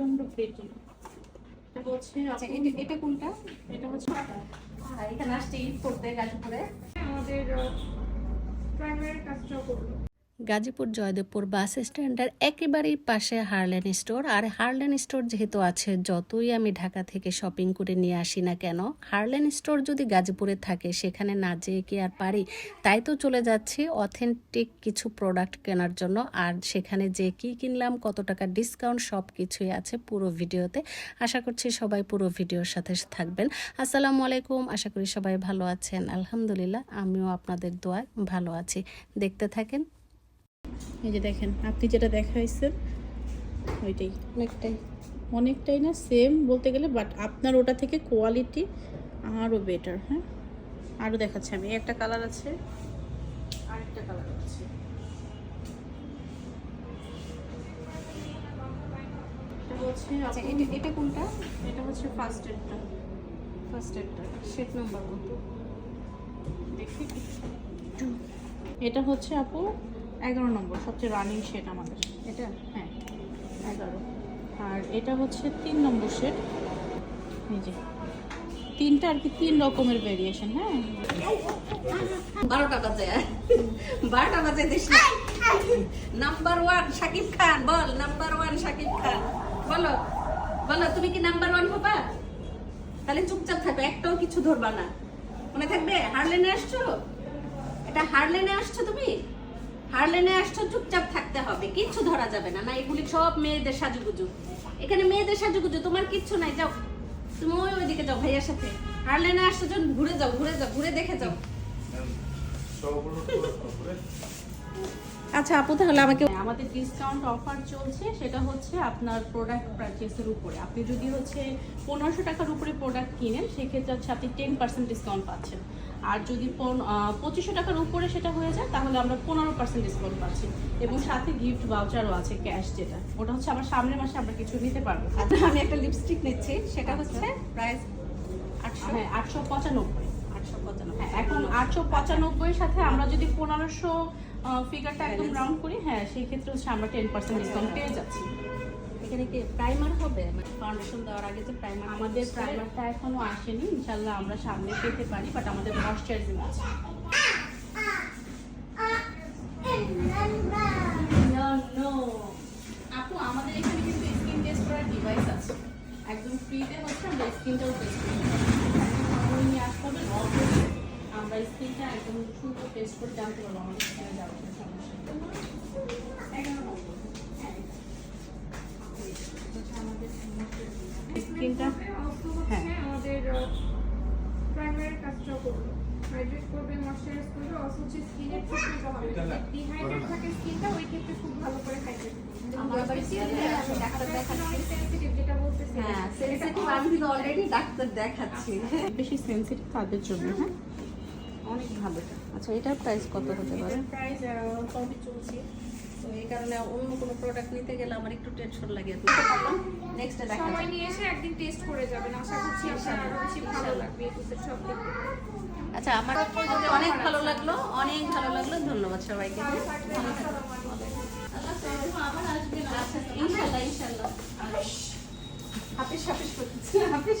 প্রচণ্ড পেটি। আচ্ছা এটা কোনটা? এটা হচ্ছে আর এখানে আসছে ঈদ করতে গাজীপুরে। আমাদের প্রাইমারি কাজটাও করল। গাজীপুর, জয়দেবপুর বাস স্ট্যান্ডের একেবারেই পাশে হারলেন স্টোর। আর হারলেন স্টোর যেহেতু আছে, যতই আমি ঢাকা থেকে শপিং করে নিয়ে আসি না কেন, হারলেন স্টোর যদি গাজীপুরে থাকে, সেখানে না যেয়ে কি আর পারি? তাই তো চলে যাচ্ছি অথেন্টিক কিছু প্রোডাক্ট কেনার জন্য। আর সেখানে যে কি কিনলাম, কত টাকা ডিসকাউন্ট, সব কিছুই আছে পুরো ভিডিওতে। আশা করছি সবাই পুরো ভিডিওর সাথে থাকবেন। আসসালামু আলাইকুম, আশা করি সবাই ভালো আছেন। আলহামদুলিল্লাহ, আমিও আপনাদের দোয়ায় ভালো আছি। দেখতে থাকেন এই যে দেখেন আপনি যেটা দেখাইছেন ওইটাই। অনেকটাই। অনেকটাই না সেম বলতে গেলে বাট আপনার ওটা থেকে কোয়ালিটি আরও বেটার হ্যাঁ? আরও দেখাচ্ছি আমি। একটা কালার আছে আরেকটা কালার আছে। এটা হচ্ছে আচ্ছা এটা কোনটা? এটা হচ্ছে ফার্স্ট এডটা ফার্স্ট একটা শেড নাম্বার কত? দেখি। এটা হচ্ছে আপু এগারো নম্বর, সবচেয়ে রানিং শেড আমাদের। এটা? হ্যাঁ এগারো। আর এটা হচ্ছে তিন নম্বর শেড এই তিনটা আর কি তিন রকমের ভেরিয়েশন হ্যাঁ? বারোটা বাজে বারোটা বাজে this number one Shakib Khan ball number one Shakib Khan বলো বলো, তুমি কি নাম্বার ওয়ান হবা? তাহলে চুপচাপ থাকবে, একটাও কিছু ধরবা না। মনে থাকবে, হারলেনে আসছো? এটা হারলেনে আসছো তুমি? হারলেনে আসছো, চুপচাপ থাকতে হবে, কিচ্ছু ধরা যাবে না। না, এগুলি সব মেয়েদের সাজুগুজু। এখানে মেয়েদের সাজুগুজু, তোমার কিচ্ছু নাই, যাও। তুমি ওই ওইদিকে যাও ভাইয়ার সাথে। হারলেনে আসছো যখন ঘুরে যাও ঘুরে যাও, ঘুরে দেখে যাও। আচ্ছা আপু তাহলে আমাকে হ্যাঁ, আমাদের ডিসকাউন্ট অফার চলছে সেটা হচ্ছে আপনার প্রোডাক্ট পারচেসের উপরে। আপনি যদি হচ্ছে পনেরোশো টাকার উপরে প্রোডাক্ট কিনেন সেক্ষেত্রে হচ্ছে আপনি টেন পার্সেন্ট ডিসকাউন্ট পাচ্ছেন। আর যদি পঁচিশশো টাকার উপরে সেটা হয়ে যায় তাহলে আমরা পনেরো পার্সেন্ট ডিসকাউন্ট পাচ্ছি। এবং সাথে গিফট ভাউচারও আছে ক্যাশ যেটা। ওটা হচ্ছে আবার সামনের মাসে আমরা কিছু নিতে পারব। আচ্ছা, আমি একটা লিপস্টিক নিচ্ছি সেটা হচ্ছে প্রাইস আটশো হ্যাঁ আটশো পঁচানব্বই। আটশো পঁচানব্বই। হ্যাঁ এখন আটশো পঁচানব্বই সাথে আমরা যদি পনেরোশো ফিগারটা একদম রাউন্ড করি হ্যাঁ সেই ক্ষেত্রে হচ্ছে আমরা টেন পার্সেন্ট ডিসকাউন্ট পেয়ে যাচ্ছি। এখানে কি প্রাইমার হবে? মানে ফাউন্ডেশন দেওয়ার আগে যে প্রাইমার আমাদের প্রাইমারটা এখনও আসেনি ইনশাল্লাহ আমরা সামনে পেতে পারি বাট আমাদের ময়শ্চারাইজিং আছে। আপু আমাদের এখানে কিন্তু স্কিন টেস্ট করার ডিভাইস আছে। একদম ফ্রিতে হচ্ছে আমরা স্কিনটাও টেস্ট করি। নিয়ে আসতে হবে আমরা স্কিনটা একদম সুন্দর টেস্ট করে জানতে পারব আমাদের স্কিনে যাওয়ার কোনো সমস্যা নেই। এগারো নম্বর হচ্ছে। আমাদের স্কিনটা হ্যাঁ। আমাদের প্রাইমারি কাজটাও করল হাইড্রেট করবে ময়শ্চারাইজ করবে অথচ স্কিনের ট্রিটমেন্ট হবে ডিহাইড্রেট থাকে স্কিনটা ওই ক্ষেত্রে খুব ভালো করে হাইড্রেট আমার আবার স্কিনে আমি ডাক্তার দেখাচ্ছি। সেন্সিটিভ যেটা বলতেছি হ্যাঁ সেন্সিটিভ আমি তো অলরেডি ডাক্তার দেখাচ্ছি। বেশি সেন্সিটিভ তাদের জন্য হ্যাঁ। অনেক ভালো। আচ্ছা এটার প্রাইস কত হতে পারে? প্রাইস কমই চলছে। তো এই কারণে অন্য কোনো প্রোডাক্ট নিতে গেলে আমার একটু টেনশন লাগে নেক্সটে দেখা সময় নিয়ে এসে একদিন টেস্ট করে যাবেন। আশা করছি আপনার আরও বেশি ভালো লাগবে একুশের সব আচ্ছা আমার অনেক ভালো লাগল অনেক ভালো লাগল। ধন্যবাদ সবাইকে। ভালো থাকবেন। আচ্ছা, ইনশাল্লাহ ইনশাল্লাহ হাফিস হাফিস করতেছি। হাফিস